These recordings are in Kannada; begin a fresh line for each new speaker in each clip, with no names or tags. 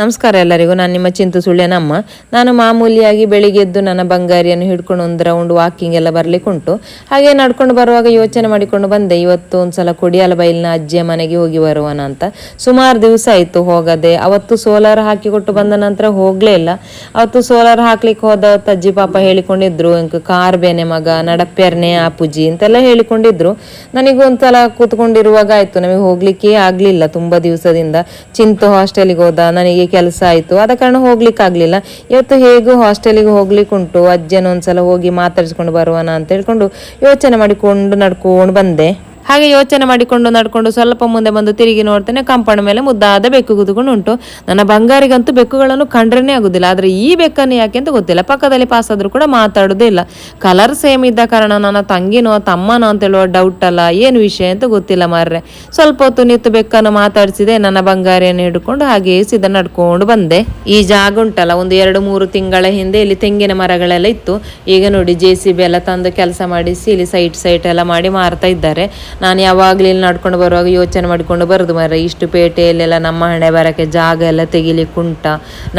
ನಮಸ್ಕಾರ ಎಲ್ಲರಿಗೂ. ನಾನು ನಿಮ್ಮ ಚಿಂತು ಸುಳ್ಳೆನಮ್ಮ ನಾನು ಮಾಮೂಲಿಯಾಗಿ ಬೆಳಿಗ್ಗೆ ಎದ್ದು ನನ್ನ ಬಂಗಾರಿಯನ್ನು ಹಿಡ್ಕೊಂಡು ಒಂದು ರೌಂಡ್ ವಾಕಿಂಗ್ ಎಲ್ಲ ಬರಲಿಕ್ಕೆ ಉಂಟು. ಹಾಗೆ ನಡ್ಕೊಂಡು ಬರುವಾಗ ಯೋಚನೆ ಮಾಡಿಕೊಂಡು ಬಂದೆ, ಇವತ್ತು ಒಂದು ಸಲ ಕೊಡಿಯಾಲ ಬೈಲಿನ ಅಜ್ಜಿಯ ಮನೆಗೆ ಹೋಗಿ ಬರುವನ ಅಂತ. ಸುಮಾರು ದಿವಸ ಆಯಿತು ಹೋಗದೆ. ಅವತ್ತು ಸೋಲಾರ್ ಹಾಕಿಕೊಟ್ಟು ಬಂದ ನಂತರ ಹೋಗಲೇ ಇಲ್ಲ. ಅವತ್ತು ಸೋಲಾರ್ ಹಾಕ್ಲಿಕ್ಕೆ ಹೋದ ಅಜ್ಜಿ ಪಾಪ ಹೇಳಿಕೊಂಡಿದ್ರು ಕಾರ್ ಬೇನೆ ಮಗ ನಡಪ್ಪೆರ್ನೆ ಆಪುಜಿ ಅಂತೆಲ್ಲ ಹೇಳಿಕೊಂಡಿದ್ರು. ನನಗೆ ಒಂದ್ಸಲ ಕೂತ್ಕೊಂಡಿರುವಾಗ ಆಯ್ತು, ನಮಗೆ ಹೋಗ್ಲಿಕ್ಕೆ ಆಗಲಿಲ್ಲ, ತುಂಬಾ ದಿವಸದಿಂದ. ಚಿಂತು ಹಾಸ್ಟೆಲಿಗೆ ಹೋದ, ನನಗೆ ಕೆಲಸ ಆಯ್ತು. ಆದ ಕಾರಣ ಹೋಗ್ಲಿಕ್ಕೆ ಆಗ್ಲಿಲ್ಲ ಇವತ್ತು ಹೇಗೂ ಹಾಸ್ಟೆಲಿಗೆ ಹೋಗ್ಲಿಕ್ಕೆ ಉಂಟು ಅಜ್ಜನ ಒಂದ್ಸಲ ಹೋಗಿ ಮಾತಾಡಿಸ್ಕೊಂಡು ಬರುವನ ಅಂತ ಹೇಳ್ಕೊಂಡು ಯೋಚನೆ ಮಾಡಿಕೊಂಡು ನಡ್ಕೊಂಡು ಬಂದೆ. ಹಾಗೆ ಯೋಚನೆ ಮಾಡಿಕೊಂಡು ನಡ್ಕೊಂಡು ಸ್ವಲ್ಪ ಮುಂದೆ ಬಂದು ತಿರುಗಿ ನೋಡ್ತೇನೆ ಕಂಪೌಂಡ್ ಮೇಲೆ ಮುದ್ದಾದ ಬೆಕ್ಕು ಕುದುಕೊಂಡು ಉಂಟು ನನ್ನ ಬಂಗಾರಿಗಂತೂ ಬೆಕ್ಕುಗಳನ್ನು ಕಂಡ್ರೇ ಆಗುದಿಲ್ಲ, ಆದ್ರೆ ಈ ಬೆಕ್ಕನ್ನು ಯಾಕೆ ಅಂತ ಗೊತ್ತಿಲ್ಲ. ಪಕ್ಕದಲ್ಲಿ ಪಾಸ್ ಆದ್ರೂ ಕೂಡ ಮಾತಾಡೋದೇ ಇಲ್ಲ. ಕಲರ್ ಸೇಮ್ ಇದ್ದ ಕಾರಣ ನನ್ನ ತಂಗಿನೋ, ತಮ್ಮನೋ ಅಂತ ಹೇಳುವ ಡೌಟ್ ಅಲ್ಲ, ಏನು ವಿಷಯ ಅಂತ ಗೊತ್ತಿಲ್ಲ ಮಾರ್ರೆ. ಸ್ವಲ್ಪ ಹೊತ್ತು ನಿಂತು ಬೆಕ್ಕನ್ನು ಮಾತಾಡಿಸಿದೆ, ನನ್ನ ಬಂಗಾರಿಯನ್ನು ಹಿಡ್ಕೊಂಡು ಹಾಗೆ ಸಿದ್ಧ ನಡ್ಕೊಂಡು ಬಂದೆ. ಈ ಜಾಗ ಉಂಟಲ್ಲ, ಒಂದು ಎರಡು ಮೂರು ತಿಂಗಳ ಹಿಂದೆ ಇಲ್ಲಿ ತೆಂಗಿನ ಮರಗಳೆಲ್ಲ ಇತ್ತು. ಈಗ ನೋಡಿ ಜೆ ಸಿ ಬಿ ಎಲ್ಲ ತಂದು ಕೆಲಸ ಮಾಡಿಸಿ ಇಲ್ಲಿ ಸೈಟ್ ಸೈಟ್ ಎಲ್ಲ ಮಾಡಿ ಮಾರ್ತಾ ಇದ್ದಾರೆ. ನಾನು ಯಾವಾಗಲೂ ಇಲ್ಲಿ ನಡ್ಕೊಂಡು ಬರುವಾಗ ಯೋಚನೆ ಮಾಡಿಕೊಂಡು ಬರೋದು ಮರ ಇಷ್ಟು ಪೇಟೆಯಲ್ಲೆಲ್ಲ ನಮ್ಮ ಹಣೆ ಬರಕ್ಕೆ ಜಾಗ ಎಲ್ಲ ತೆಗಿಲಿಕ್ಕೆ ಉಂಟ?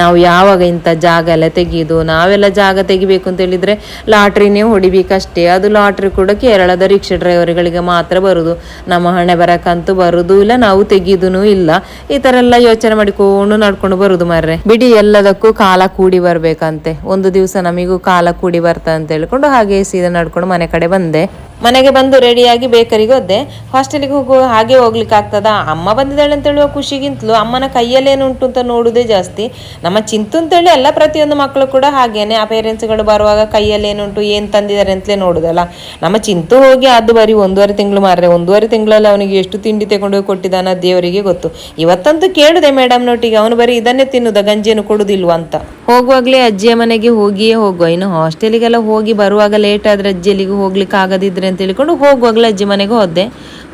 ನಾವು ಯಾವಾಗ ಇಂಥ ಜಾಗ ಎಲ್ಲ ತೆಗೆಯೋದು ನಾವೆಲ್ಲ ಜಾಗ ತೆಗಿಬೇಕು ಅಂತ ಹೇಳಿದ್ರೆ ಲಾಟ್ರಿನೇ ಹೊಡಿಬೇಕಷ್ಟೇ. ಅದು ಲಾಟ್ರಿ ಕೂಡ ಕೇರಳದ ರಿಕ್ಷಾ ಡ್ರೈವರ್ಗಳಿಗೆ ಮಾತ್ರ ಬರುದು. ನಮ್ಮ ಹಣೆ ಬರೋಕ್ಕಂತೂ ಬರುದು ಇಲ್ಲ, ನಾವು ತೆಗೆಯೋದೂ ಇಲ್ಲ. ಈ ಥರ ಎಲ್ಲ ಯೋಚನೆ ಮಾಡಿಕೊಂಡು ನಡ್ಕೊಂಡು ಬರುದು, ಮರ್ರೆ. ಬಿಡಿ ಎಲ್ಲದಕ್ಕೂ ಕಾಲ ಕೂಡಿ ಬರಬೇಕಂತೆ. ಒಂದು ದಿವಸ ನಮಗೂ ಕಾಲ ಕೂಡಿ ಬರ್ತಾ ಅಂತ ಹೇಳ್ಕೊಂಡು ಹಾಗೆ ಸೀದಾ ನಡ್ಕೊಂಡು ಮನೆ ಕಡೆ ಬಂದೆ. ಮನೆಗೆ ಬಂದು ರೆಡಿಯಾಗಿ ಬೇಕರಿಗೆ ಹೋದೆ ಹಾಸ್ಟೆಲಿಗೆ ಹೋಗುವ ಹಾಗೆ ಹೋಗ್ಲಿಕ್ಕೆ ಆಗ್ತದ ಅಮ್ಮ ಬಂದಿದ್ದಾಳೆ ಅಂತ ಹೇಳುವ ಖುಷಿಗಿಂತಲೂ ಅಮ್ಮನ ಕೈಯಲ್ಲೇನು ಉಂಟು ಅಂತ ನೋಡುವುದೇ ಜಾಸ್ತಿ. ನಮ್ಮ ಚಿಂತು ಅಂತೇಳಿ ಎಲ್ಲ ಪ್ರತಿಯೊಂದು ಮಕ್ಕಳು ಕೂಡ ಹಾಗೇನೆ. ಆ ಪೇರೆಂಟ್ಸ್ಗಳು ಬರುವಾಗ ಕೈಯಲ್ಲಿ ಏನುಂಟು ಏನು ತಂದಿದ್ದಾರೆ ಅಂತಲೇ ನೋಡುದಲ್ಲ. ನಮ್ಮ ಚಿಂತು ಹೋಗಿ ಅದು ಬರೀ ಒಂದೂವರೆ ತಿಂಗಳು ಮಾರ್ರೆ. ಒಂದೂವರೆ ತಿಂಗಳಲ್ಲಿ ಅವನಿಗೆ ಎಷ್ಟು ತಿಂಡಿ ತಗೊಂಡು ಹೋಗಿ ಕೊಟ್ಟಿದ್ದಾನ ದೇವರಿಗೆ ಗೊತ್ತು. ಇವತ್ತಂತೂ ಕೇಳಿದೆ ಮೇಡಮ್ ನೋಟಿಗೆ, ಅವನು ಬರೀ ಇದನ್ನೇ ತಿನ್ನುದ, ಗಂಜಿಯನ್ನು ಕೊಡುದಿಲ್ವ ಅಂತ. ಹೋಗುವಾಗಲೇ ಅಜ್ಜಿಯ ಮನೆಗೆ ಹೋಗಿಯೇ ಹೋಗುವ. ಇನ್ನು ಹಾಸ್ಟೆಲಿಗೆಲ್ಲ ಹೋಗಿ ಬರುವಾಗ ಲೇಟ್ ಆದ್ರೆ ಅಜ್ಜಿಯಲ್ಲಿಗೆ ಹೋಗ್ಲಿಕ್ಕೆ ಆಗದಿದ್ರೆ ಅಂತ ಹೇಳಿಕೊಂಡು ಹೋಗುವಾಗಲೇ ಅಜ್ಜಿ ಮನೆಗೆ ಹೋದೆ.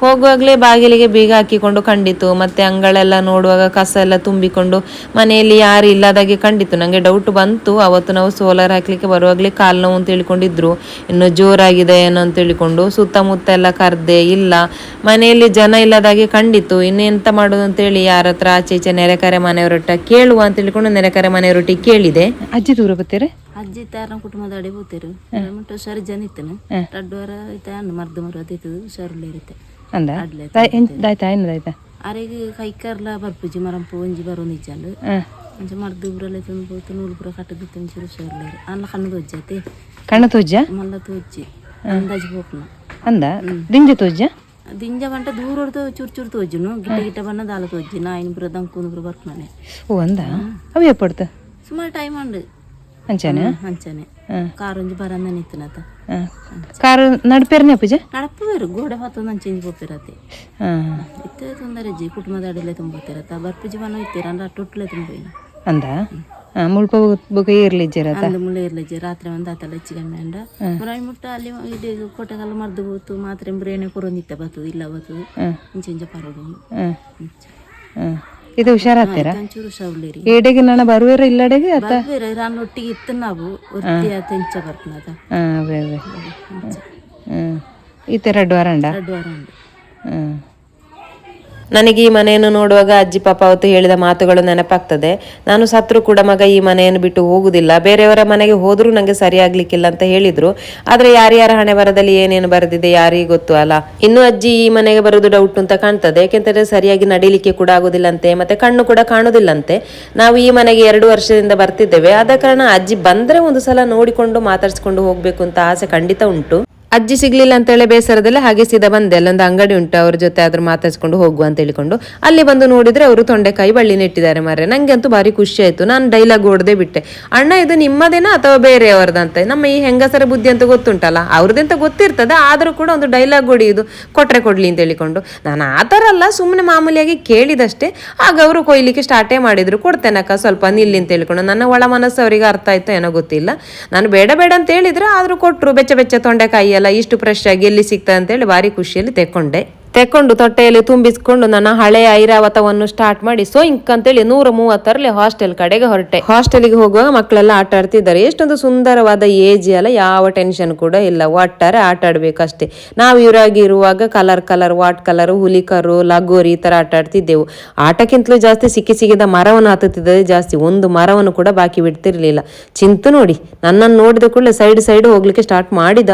ಹೋಗುವಾಗಲೇ ಬಾಗಿಲಿಗೆ ಬೀಗ ಹಾಕಿಕೊಂಡು ಕಂಡಿತು. ಮತ್ತೆ ಅಂಗಳೆಲ್ಲ ನೋಡುವಾಗ ಕಸ ಎಲ್ಲ ತುಂಬಿಕೊಂಡು ಮನೆಯಲ್ಲಿ ಯಾರು ಇಲ್ಲದಾಗೆ ಕಂಡಿತು. ನನಗೆ ಡೌಟ್ ಬಂತು. ಅವತ್ತು ನಾವು ಸೋಲಾರ್ ಹಾಕ್ಲಿಕ್ಕೆ ಬರುವಾಗಲೇ ಕಾಲು ನೋವು ಅಂತ ಹೇಳ್ಕೊಂಡಿದ್ರು ಇನ್ನು ಜೋರಾಗಿದೆ ಏನೋ ಅಂತ ಹೇಳಿಕೊಂಡು ಸುತ್ತಮುತ್ತ ಎಲ್ಲ ಕರೆದೆ ಇಲ್ಲ. ಮನೆಯಲ್ಲಿ ಜನ ಇಲ್ಲದಾಗೆ ಕಂಡಿತು. ಇನ್ನು ಎಂತ ಮಾಡೋದು ಅಂತೇಳಿ ಯಾರ ಹತ್ರ ಆಚೆ ಈಚೆ ನೆರೆಕರೆ ಮನೆಯವರೊಟ್ಟ ಕೇಳುವ ಅಂತ ಹೇಳ್ಕೊಂಡು ನೆರೆಕರೆ ಮನೆಯವರೊಟ್ಟಿಗೆ ಕೇಳಿದೆ. ಅಜ್ಜಿ ದೂರ ಬರ್ತೀರಾ?
ಅಜ್ಜಿ ತಾರನ ಕುಟುಂಬದ ಅಡಿ ಹೋಗ್ತೇರು. ಮುಟ್ಟ ಹುಷಾರಿ ಜನ ಇತ್ತನು. ರಡ್ಡು ವಾರ ಐತೆ ಅನ್ನ ಮರ್ದು ಮರು ಅದಿತ್ತು ಹುಷಾರುಲ್ಲ ಇರುತ್ತೆ
ಅಂದ? ದಾಯ್ತಾ ಏನದಾಯ್ತಾ
ಅರೆಗೆ ಕೈಕರ್ಲ ಬರ್ಪುಜಿ ಮರಂಪು ಒಂಜಿ ಬರೋ ನಿಜಾಲು ಅಂಚ ಮರ್ದು ಊರಲ್ಲೇ ತುಂಬ ನೂಲು ಪುರ ಕಟ್ಟದು ತಂಚೂರು ಇರು ಅಲ್ಲ ಕಣ್ಣು ತೋಜ್ಜಾತಿ
ಕಣ್ಣ ತೋಜ್ಜ?
ಮಲ್ಲ ತೋಜ್ಜಿ. ಅಂದಾಜಿ ಹೋಗ್ನ
ಅಂದ? ದಿಂಜ ತೋಜ್ಜ?
ದಿಂಜ ಬಂಟ ದೂರ ಹೊಡೆದು ಚೂರು ಚೂರು ತೋಜ್ಜನು. ಗಿಟ್ಟ ಗಿಟ್ಟ ಬಣ್ಣ ದಾಲ ತೋಜ್ಜಿ. ನಾ ಐನು ಪುರ ದಂಕುನು ಪುರ ಬರ್ಪನೆ
ಓ ಅಂದ? ಅವು ಎಪ್ಪಡ್ತು?
ಸುಮಾರು ಟೈಮ್ ಉಂಡು
ಅಂಚಾನೆ
ಅಂಚನೆ ಕಾರೊಂಜಿ ಬರಂದ ನಿತ್ತನತ
ಕಾರು ನಡ್ಪೇರ್ನೆ ಅಪ್ಪಜ
ನಡಪು ಬೇರು ಗೋಡೆ ಹೊತ್ತೊಂದು ಅಂಚೆಂಜಿ ಹೋಗ್ತಿರತ್ತೆ
ಹಾಂ
ಇತ್ತೆ ತೊಂದರೆ ಅಜ್ಜಿ ಕುಟುಂಬದ ಅಡಿಲೆ ತುಂಬೋತಿರತ್ತ ಬರ್ಪುಜಿ ಬಣ್ಣ ಇತ್ತೀರ ಅಂದ್ರೆ ಅಟ್ಟೊಟ್ಲೆ ತುಂಬೋಯಿನ
ಅಂದ ಹಾಂ ಮುಳ್ಪ ಬುಗ ಇರ್ಲಿ ಜರತ
ಅಂದ ಮುಳ್ಳೆ ಇರ್ಲಜ್ಜಿ ರಾತ್ರಿ ಒಂದು ಆತಲ್ಲ ಹೆಚ್ಚಿಗೆ ಅಂಡ ಮರಾಯಿ ಮುಟ್ಟ ಅಲ್ಲಿ ಇದು ಕೋಟೆಗಲ್ಲ ಮರ್ದು ಹೋತು ಮಾತ್ರೆ ಬ್ರೇನೆ ಕೊರೊಂದಿತ್ತ ಬರ್ತದೆ ಇಲ್ಲ ಬರ್ತದೆ ಇಂಚೆಂಜ ಪರೋಡು
ಹಾಂ ಹಾಂ ಇದು ಹುಷಾರಾಗ್ತೀರಾ?
ಒಂಚೂರು ಶೌಲೇರಿ
ಏಡೆಗೆ ನಾನು ಬರುವೇರ ಇಲ್ಲಡೆಗೆ ಅತ್ತ
ಬೇರೆ ನಾನು ಇತ್ತು ನಾವು ಒತ್ತಿ ಆತ ಇಂಚ ಬರ್ತನದ
ಹಾಂ ಅವೇ ಅವೇ ಹ್ಞೂ ಈ ಥರ ಅಡ್ವಾರ
ಎರಡು ವಾರ ಉಂಟು.
ಹ್ಞೂ ನನಗೆ ಈ ಮನೆಯನ್ನು ನೋಡುವಾಗ ಅಜ್ಜಿ ಪಾಪ ಅವತ್ತು ಹೇಳಿದ ಮಾತುಗಳು ನೆನಪಾಗ್ತದೆ. ನಾನು ಸತ್ರು ಕೂಡ ಮಗ ಈ ಮನೆಯನ್ನು ಬಿಟ್ಟು ಹೋಗುದಿಲ್ಲ. ಬೇರೆಯವರ ಮನೆಗೆ ಹೋದ್ರೂ ನನಗೆ ಸರಿಯಾಗ್ಲಿಕ್ಕಿಲ್ಲ ಅಂತ ಹೇಳಿದ್ರು. ಆದ್ರೆ ಯಾರ್ಯಾರ ಹಣೆ ಬರದಲ್ಲಿ ಏನೇನು ಬರೆದಿದೆ ಯಾರಿಗೆ ಗೊತ್ತು ಅಲ್ಲ. ಇನ್ನು ಅಜ್ಜಿ ಈ ಮನೆಗೆ ಬರೋದು ಡೌಟ್ ಅಂತ ಕಾಣ್ತದೆ. ಯಾಕೆಂತಂದ್ರೆ ಸರಿಯಾಗಿ ನಡಿಲಿಕ್ಕೆ ಕೂಡ ಆಗುದಿಲ್ಲಂತೆ, ಮತ್ತೆ ಕಣ್ಣು ಕೂಡ ಕಾಣುದಿಲ್ಲಂತೆ. ನಾವು ಈ ಮನೆಗೆ ಎರಡು ವರ್ಷದಿಂದ ಬರ್ತಿದ್ದೇವೆ. ಆದ ಕಾರಣ ಅಜ್ಜಿ ಬಂದ್ರೆ ಒಂದು ಸಲ ನೋಡಿಕೊಂಡು ಮಾತಾಡ್ಸ್ಕೊಂಡು ಹೋಗ್ಬೇಕು ಅಂತ ಆಸೆ ಖಂಡಿತ ಉಂಟು. ಅಜ್ಜಿ ಸಿಗ್ಲಿಲ್ಲ ಅಂತೇಳಿ ಬೇಸರದಲ್ಲ ಹಾಗೆ ಸೀದಾ ಬಂದೆ. ಅಲ್ಲೊಂದು ಅಂಗಡಿ ಉಂಟು, ಅವ್ರ ಜೊತೆ ಆದ್ರೂ ಮಾತಾಡ್ಸ್ಕೊಂಡು ಹೋಗುವ ಅಂತ ಹೇಳಿಕೊಂಡು. ಅಲ್ಲಿ ಬಂದು ನೋಡಿದ್ರೆ ಅವರು ತೊಂಡೆಕಾಯಿ ಬಳ್ಳಿ ನೆಟ್ಟಿದ್ದಾರೆ ಮಾರೆ ನಂಗೆ ಅಂತೂ ಭಾರಿ ಖುಷಿ ಆಯ್ತು. ನಾನು ಡೈಲಾಗ್ ಓಡದೆ ಬಿಟ್ಟೆ. ಅಣ್ಣ, ಇದು ನಿಮ್ಮದೇನಾ ಅಥವಾ ಬೇರೆಯವರದಂತೆ? ನಮ್ಮ ಈ ಹೆಂಗಸರ ಬುದ್ಧಿ ಅಂತ ಗೊತ್ತುಂಟಲ್ಲ? ಅವ್ರದ್ದಂತ ಗೊತ್ತಿರ್ತದೆ, ಆದರೂ ಕೂಡ ಒಂದು ಡೈಲಾಗ್ ಹೊಡಿಯುದು, ಕೊಟ್ರೆ ಕೊಡ್ಲಿ ಅಂತ ಹೇಳಿಕೊಂಡು. ನಾನು ಆ ಥರ ಅಲ್ಲ ಸುಮ್ಮನೆ ಮಾಮೂಲಿಯಾಗಿ ಕೇಳಿದಷ್ಟೇ. ಆಗ ಅವರು ಕೊಯ್ಲಿಕ್ಕೆ ಸ್ಟಾರ್ಟೇ ಮಾಡಿದ್ರು. ಕೊಡ್ತೇನಕ್ಕ, ಸ್ವಲ್ಪ ನಿಲ್ಲಿ ಅಂತ ಹೇಳಿಕೊಂಡು. ನನ್ನ ಒಳ ಮನಸ್ಸು ಅವರಿಗೆ ಅರ್ಥ ಆಯ್ತು ಏನೋ ಗೊತ್ತಿಲ್ಲ. ನಾನು ಬೇಡ ಬೇಡ ಅಂತ ಹೇಳಿದ್ರೆ ಆದರೂ ಕೊಟ್ಟರು ಬೆಚ್ಚ ಬೆಚ್ಚ ತೊಂಡೆಕಾಯಿ ಇದೆಯಲ್ಲ ಇಷ್ಟು ಫ್ರೆಶ್ ಆಗಿ ಎಲ್ಲಿ ಸಿಗ್ತದೆ ಅಂತೇಳಿ ಭಾರಿ ಖುಷಿಯಲ್ಲಿ ತೆಕೊಂಡೆ ತೆಕೊಂಡು ತೊಟ್ಟೆಯಲ್ಲಿ ತುಂಬಿಸ್ಕೊಂಡು ನನ್ನ ಹಳೆಯ ಐರಾವತವನ್ನು ಸ್ಟಾರ್ಟ್ ಮಾಡಿ ಸೋಯಿಂಕ್ ಅಂತೇಳಿ ನೂರ ಮೂವತ್ತರಲ್ಲಿ ಹಾಸ್ಟೆಲ್ ಕಡೆಗೆ ಹೊರಟೆ. ಹಾಸ್ಟೆಲ್ಗೆ ಹೋಗುವಾಗ ಮಕ್ಕಳೆಲ್ಲ ಆಟ ಆಡ್ತಿದ್ದಾರೆ. ಎಷ್ಟೊಂದು ಸುಂದರವಾದ ಏಜ್ ಅಲ್ಲ ಯಾವ ಟೆನ್ಷನ್ ಕೂಡ ಇಲ್ಲ. ಒಟ್ಟಾರೆ ಆಟ ಆಡ್ಬೇಕಷ್ಟೇ. ನಾವು ಇವರಾಗಿ ಇರುವಾಗ ಕಲರ್ ಕಲರ್ ವಾಟ್ ಕಲರ್ ಹುಲಿಕರು ಲಗೋರಿ ಈ ತರ ಆಟ ಆಡ್ತಿದ್ದೆವು. ಆಟಕ್ಕಿಂತಲೂ ಜಾಸ್ತಿ ಸಿಕ್ಕಿ ಸಿಕ್ಕಿದ ಮರವನ್ನು ಹತ್ತುತ್ತಿದ್ದರೆ ಜಾಸ್ತಿ ಒಂದು ಮರವನ್ನು ಕೂಡ ಬಾಕಿ ಬಿಡ್ತಿರ್ಲಿಲ್ಲ. ಚಿಂತು ನೋಡಿ ನನ್ನನ್ನು ನೋಡಿದ ಕೂಡಲೇ ಸೈಡ್ ಸೈಡ್ ಹೋಗ್ಲಿಕ್ಕೆ ಸ್ಟಾರ್ಟ್ ಮಾಡಿದ.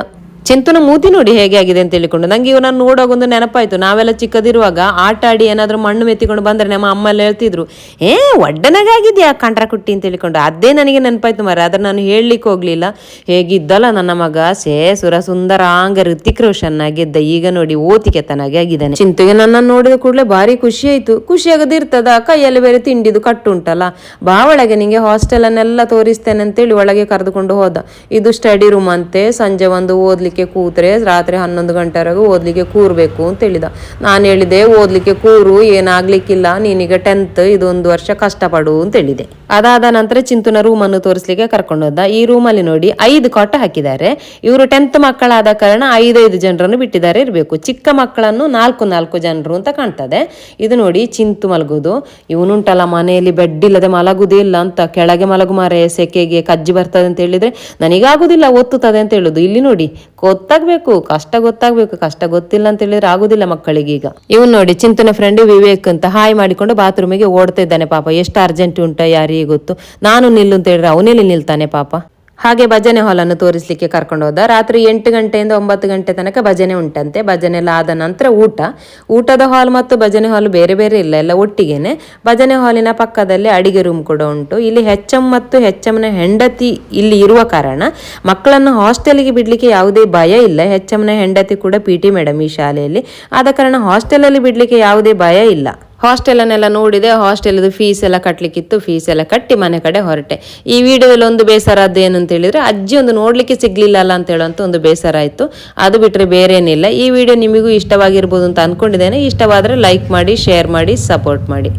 ಚಿಂತುನ ಮೂತಿ ನೋಡಿ ಹೇಗೆ ಆಗಿದೆ ಅಂತ ಹೇಳಿಕೊಂಡು, ನಂಗೆ ಇವನನ್ನು ನೋಡುವಾಗ ಒಂದು ನೆನಪಾಯ್ತು. ನಾವೆಲ್ಲ ಚಿಕ್ಕದಿರುವಾಗ ಆಟ ಆಡಿ ಏನಾದರೂ ಮಣ್ಣು ಮೆತ್ತಿಕೊಂಡು ಬಂದರೆ ನಮ್ಮ ಅಮ್ಮ ಎಲ್ಲ ಹೇಳ್ತಿದ್ರು, ಏ ಒಡ್ಡನಾಗಿದ್ಯಾ ಕಂಟ್ರ ಕುಟ್ಟಿ? ಅಂತ ಹೇಳಿಕೊಂಡು ಅದೇ ನನಗೆ ನೆನಪಾಯ್ತು ಮರ ಆದ್ರೆ ನಾನು ಹೇಳಲಿಕ್ಕೆ ಹೋಗ್ಲಿಲ್ಲ. ಹೇಗಿದ್ದಲ್ಲ ನನ್ನ ಮಗ ಸೇ ಸುರ ಸುಂದರಾಂಗ ಋತಿಕ್ ರೋಷನ್ ಆಗಿದ್ದ ಈಗ ನೋಡಿ ಓತಿಕೆತನಾಗಿ ಆಗಿದ್ದಾನೆ. ಚಿಂತುಗೆ ನನ್ನನ್ನು ನೋಡಿದ ಕೂಡಲೇ ಭಾರಿ ಖುಷಿ ಆಯ್ತು. ಖುಷಿ ಆಗದಿರ್ತದ ಕೈಯಲ್ಲಿ ಬೇರೆ ತಿಂಡಿದು ಕಟ್ಟು ಉಂಟಲ್ಲ. ಬಾ ಒಳಗೆ ನಿಂಗೆ ಹಾಸ್ಟೆಲ್ ಅನ್ನೆಲ್ಲ ತೋರಿಸ್ತೇನೆ ಅಂತೇಳಿ ಒಳಗೆ ಕರೆದುಕೊಂಡು ಹೋದ. ಇದು ಸ್ಟಡಿ ರೂಮ್ ಅಂತೆ, ಸಂಜೆ ಒಂದು ಓದ್ಲಿಕ್ಕೆ ಕೂತ್ರೆ ರಾತ್ರಿ ಹನ್ನೊಂದು ಗಂಟೆವರೆಗೆ ಓದಲಿಕ್ಕೆ ಕೂರ್ಬೇಕು ಅಂತ ಹೇಳಿದ. ನಾನು ಹೇಳಿದೆ ಓದಲಿಕ್ಕೆ ಕೂರು, ಏನಾಗ್ಲಿಕ್ಕಿಲ್ಲ, ನೀನೀಗ ಟೆಂತ್ ಇದೊಂದು ವರ್ಷ ಕಷ್ಟಪಡು ಅಂತ ಹೇಳಿದೆ. ಅದಾದ ನಂತರ ಚಿಂತುನ ರೂಮನ್ನು ತೋರಿಸ್ಲಿಕ್ಕೆ ಕರ್ಕೊಂಡು ಹೋದ ಈ ರೂಮಲ್ಲಿ ನೋಡಿ ಐದು ಕಾಟ ಹಾಕಿದ್ದಾರೆ. ಇವರು ಟೆಂತ್ ಮಕ್ಕಳಾದ ಕಾರಣ ಐದೈದು ಜನರನ್ನು ಬಿಟ್ಟಿದ್ದಾರೆ ಇರಬೇಕು. ಚಿಕ್ಕ ಮಕ್ಕಳನ್ನು ನಾಲ್ಕು ನಾಲ್ಕು ಜನರು ಅಂತ ಕಾಣ್ತದೆ. ಇದು ನೋಡಿ ಚಿಂತು ಮಲಗುದು ಇವನುಂಟಲ್ಲ, ಮನೆಯಲ್ಲಿ ಬೆಡ್ ಇಲ್ಲದೆ ಮಲಗುದೇ ಇಲ್ಲ ಅಂತ ಕೆಳಗೆ ಮಲಗು ಮಾರೆ ಸೆಕೆಗೆ ಕಜ್ಜಿ ಬರ್ತದೆ ಅಂತ ಹೇಳಿದ್ರೆ ನನಗಾಗುದಿಲ್ಲ ಒತ್ತುತ್ತದೆ ಅಂತ ಹೇಳುದು ಇಲ್ಲಿ ನೋಡಿ, ಗೊತ್ತಾಗ್ಬೇಕು, ಕಷ್ಟ ಗೊತ್ತಾಗ್ಬೇಕು, ಕಷ್ಟ ಗೊತ್ತಿಲ್ಲ ಅಂತ ಹೇಳಿದ್ರೆ ಆಗುದಿಲ್ಲ ಮಕ್ಕಳಿಗೆ ಈಗ. ಇವನು ನೋಡಿ ಚಿಂತನ ಫ್ರೆಂಡ್ ವಿವೇಕ್ ಅಂತ ಹಾಯ್ ಮಾಡಿಕೊಂಡು ಬಾತ್ರೂಮಿಗೆ ಓಡ್ತಾ ಇದ್ದಾನೆ ಪಾಪ. ಎಷ್ಟು ಅರ್ಜೆಂಟ್ ಉಂಟ ಯಾರಿಗೆ ಗೊತ್ತು. ನಾನು ನಿಲ್ಲು ಅಂತ ಹೇಳಿದ್ರೆ ಅವನೆಲ್ಲಿ ನಿಲ್ತಾನೆ ಪಾಪ. ಹಾಗೆ ಭಜನೆ ಹಾಲನ್ನು ತೋರಿಸ್ಲಿಕ್ಕೆ ಕರ್ಕೊಂಡು ಹೋದ. ರಾತ್ರಿ ಎಂಟು ಗಂಟೆಯಿಂದ ಒಂಬತ್ತು ಗಂಟೆ ತನಕ ಭಜನೆ ಉಂಟಂತೆ. ಭಜನೆ ಎಲ್ಲ ಆದ ನಂತರ ಊಟ. ಊಟದ ಹಾಲ್ ಮತ್ತು ಭಜನೆ ಹಾಲ್ ಬೇರೆ ಬೇರೆ ಇಲ್ಲ, ಎಲ್ಲ ಒಟ್ಟಿಗೆನೆ. ಭಜನೆ ಹಾಲಿನ ಪಕ್ಕದಲ್ಲಿ ಅಡಿಗೆ ರೂಮ್ ಕೂಡ ಉಂಟು. ಇಲ್ಲಿ ಹೆಚ್ ಎಂ ಮತ್ತು ಹೆಚ್ ಎಂನ ಹೆಂಡತಿ ಇಲ್ಲಿ ಇರುವ ಕಾರಣ ಮಕ್ಕಳನ್ನು ಹಾಸ್ಟೆಲ್ಗೆ ಬಿಡ್ಲಿಕ್ಕೆ ಯಾವುದೇ ಭಯ ಇಲ್ಲ. ಹೆಚ್ ಎಂನ ಹೆಂಡತಿ ಕೂಡ ಪಿ ಟಿ ಮೇಡಮ್ ಈ ಶಾಲೆಯಲ್ಲಿ. ಆದ ಕಾರಣ ಹಾಸ್ಟೆಲಲ್ಲಿ ಬಿಡ್ಲಿಕ್ಕೆ ಯಾವುದೇ ಭಯ ಇಲ್ಲ. ಹಾಸ್ಟೆಲನ್ನೆಲ್ಲ ನೋಡಿದೆ, ಹಾಸ್ಟೆಲ್ದು ಫೀಸ್ ಎಲ್ಲ ಕಟ್ಟಲಿಕ್ಕಿತ್ತು ಫೀಸ್ ಎಲ್ಲ ಕಟ್ಟಿ ಮನೆ ಕಡೆ ಹೊರಟೆ. ಈ ವಿಡಿಯೋದಲ್ಲಿ ಒಂದು ಬೇಸರ ಅದು ಏನು ಅಂತ ಹೇಳಿದ್ರೆ, ಅಜ್ಜಿ ಒಂದು ನೋಡಲಿಕ್ಕೆ ಸಿಗ್ಲಿಲ್ಲ ಅಲ್ಲ ಅಂತ ಒಂದು ಬೇಸರ ಆಯಿತು ಅದು ಬಿಟ್ಟರೆ ಬೇರೆ ಏನಿಲ್ಲ ಈ ವಿಡಿಯೋ ನಿಮಗೂ ಇಷ್ಟವಾಗಿರ್ಬೋದು ಅಂತ ಅನ್ಕೊಂಡಿದ್ದೇನೆ. ಇಷ್ಟವಾದರೆ ಲೈಕ್ ಮಾಡಿ ಶೇರ್ ಮಾಡಿ ಸಪೋರ್ಟ್ ಮಾಡಿ.